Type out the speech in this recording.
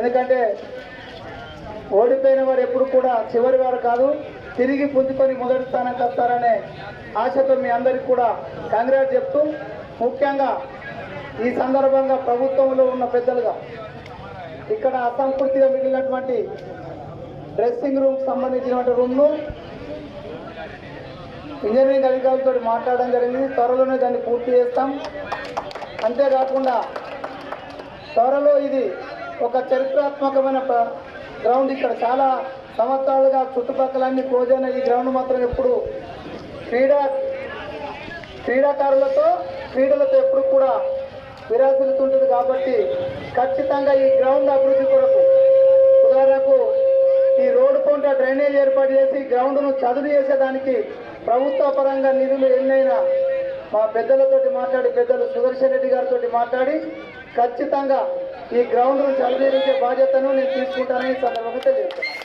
ఎందుకంటే ఓడిపోయిన వారు ఎప్పుడు కూడా చివరి వారు కాదు తిరిగి పుంజుకొని మొదటి స్థానానికి వస్తారనే ఆశతో మీ అందరికీ కూడా కాంగ్రెస్ చెప్తూ ముఖ్యంగా ఈ సందర్భంగా ప్రభుత్వంలో ఉన్న పెద్దలుగా ఇక్కడ అసంపూర్తిగా మిగిలినటువంటి డ్రెస్సింగ్ రూమ్కి సంబంధించినటువంటి రూమ్ను ఇంజనీరింగ్ అధికారులతో మాట్లాడడం జరిగింది. త్వరలోనే దాన్ని పూర్తి చేస్తాం. అంతేకాకుండా త్వరలో ఇది ఒక చరిత్రాత్మకమైన గ్రౌండ్ ఇక్కడ చాలా సంవత్సరాలుగా చుట్టుపక్కల అన్ని క్లోజ్ అయిన ఈ గ్రౌండ్ మాత్రం ఎప్పుడు క్రీడా క్రీడాకారులతో క్రీడలతో ఎప్పుడు కూడా విరాసిల్లుతుంటుంది కాబట్టి ఖచ్చితంగా ఈ గ్రౌండ్ అభివృద్ధి కొరకు ఉదాహరణకు ఈ రోడ్డు కొంట డ్రైనేజ్ ఏర్పాటు చేసి గ్రౌండ్ను చదువు చేసేదానికి ప్రభుత్వ పరంగా నిధులు ఎన్నైనా మా పెద్దలతోటి మాట్లాడి పెద్దలు సుదర్శన్ రెడ్డి గారితో మాట్లాడి ఖచ్చితంగా ఈ గ్రౌండ్ చదువు బాధ్యతను నేను తీసుకుంటానని సందర్భంగా తెలియజేస్తాను